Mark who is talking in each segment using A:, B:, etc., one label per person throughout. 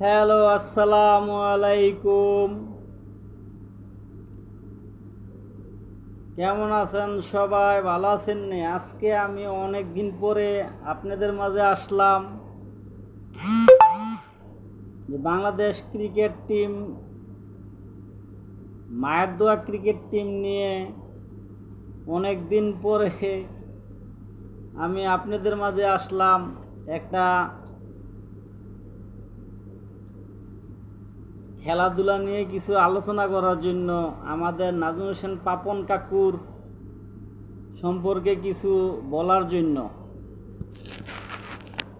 A: Hello, আসসালামু আলাইকুম। কেমন আছেন সবাই? ভালো আছেন নি? আজকে আমি অনেক দিন পরে আপনাদের মাঝে আসলাম। যে বাংলাদেশ ক্রিকেট টিম, মায়ের দোয়া ক্রিকেট টিম নিয়ে অনেক দিন পরে আমি আপনাদের মাঝে আসলাম একটা খেলাধুলা নিয়ে কিছু আলোচনা করার জন্য আমাদের নাজমুল হোসেন পাপন কাকুর সম্পর্কে কিছু বলার জন্য।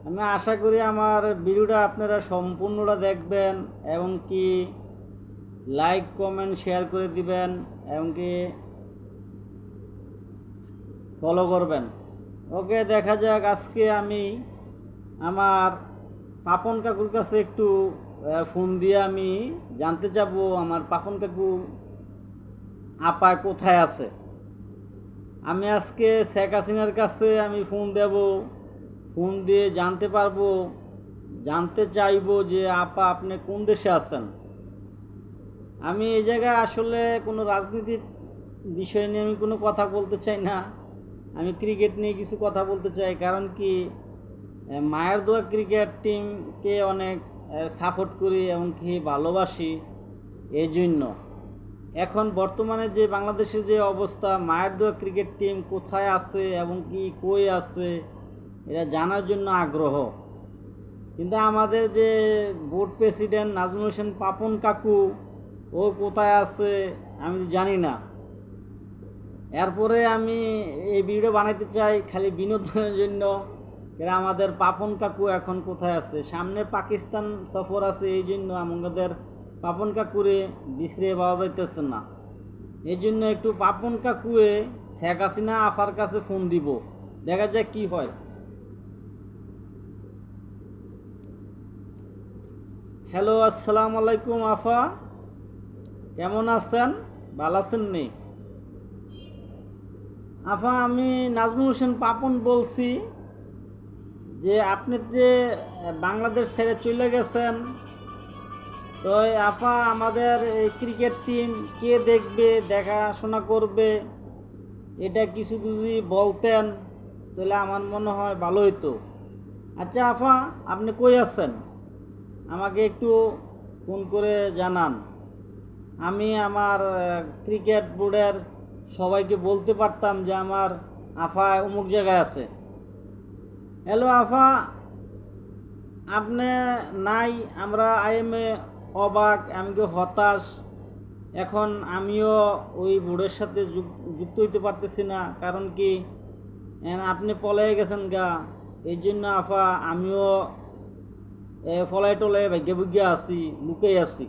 A: আমি আশা করি আমার ভিডিওটা আপনারা সম্পূর্ণটা দেখবেন এবং কি লাইক, কমেন্ট, শেয়ার করে দিবেন এবং কি ফলো করবেন। ওকে, দেখা যাক আজকে আমি আমার পাপন কাকুর কাছে একটু ফোন দিয়ে আমি জানতে চাবো আমার পাপন কাকু আপায় কোথায় আছে? আমি আজকে শেখ হাসিনার কাছে আমি ফোন দেব, ফোন দিয়ে জানতে পারব, জানতে চাইব যে আপা আপনি কোন দেশে আছেন? আমি এই জায়গায় আসলে কোনো রাজনীতির বিষয় নিয়ে আমি কোনো কথা বলতে চাই না। আমি ক্রিকেট নিয়ে কিছু কথা বলতে চাই, কারণ কি মায়ের দোয়া ক্রিকেট টিমকে অনেক সাপোর্ট করি এমনকি ভালোবাসি এই জন্য এখন বর্তমানে যে বাংলাদেশের যে অবস্থা, মায়ের দোয়া ক্রিকেট টিম কোথায় আছে এবং কি কই আছে, এটা জানার জন্য আগ্রহ। কিন্তু আমাদের যে বোর্ড প্রেসিডেন্ট নাজমুল হোসেন পাপন কাকু, ও কোথায় আছে, আমি জানি না। এরপরে আমি এই ভিডিও বানাইতে চাই খালি বিনোদনের জন্য। এরা আমাদের পাপন কাকু এখন কোথায় আছে? সামনে পাকিস্তান সফর আছে, এই জন্য আমাদের পাপন কাকুরে বিশ্রে পাওয়া যাইতেছে না। এই জন্য একটু পাপন কাকুয়ে শেখ হাসিনা আফার কাছে ফোন দিব। দেখা যাক কি হয়। হ্যালো, আসসালামু আলাইকুম আফা। কেমন আছেন? ভালো আছেন নি? আফা, আমি নাজমুল হোসেন পাপন বলছি। যে আপনি যে বাংলাদেশ ছেড়ে চলে গেছেন, তো আপা আমাদের এই ক্রিকেট টিম কে দেখবে, দেখাশোনা করবে, এটা কিছু যদি বলতেন, তাহলে আমার মনে হয় ভালো হতো আচ্ছা আফা আপনি কই আছেন? আমাকে একটু ফোন করে জানান। আমি আমার ক্রিকেট বোর্ডের সবাইকে বলতে পারতাম যে আমার আফা অমুক জায়গায় আছে। হ্যালো আফা, আপনি নাই, আমরা আইএমএ অবাক, এমনকি হতাশ। এখন আমিও ওই বোর্ডের সাথে যুক- যুক্ত হইতে পারতেছি না, কারণ কি আপনি পলাই গেছেন গা। এই জন্য আফা, আমিও ফলাই ভাগ্য ভুগ্য আছি লুকেই আছি।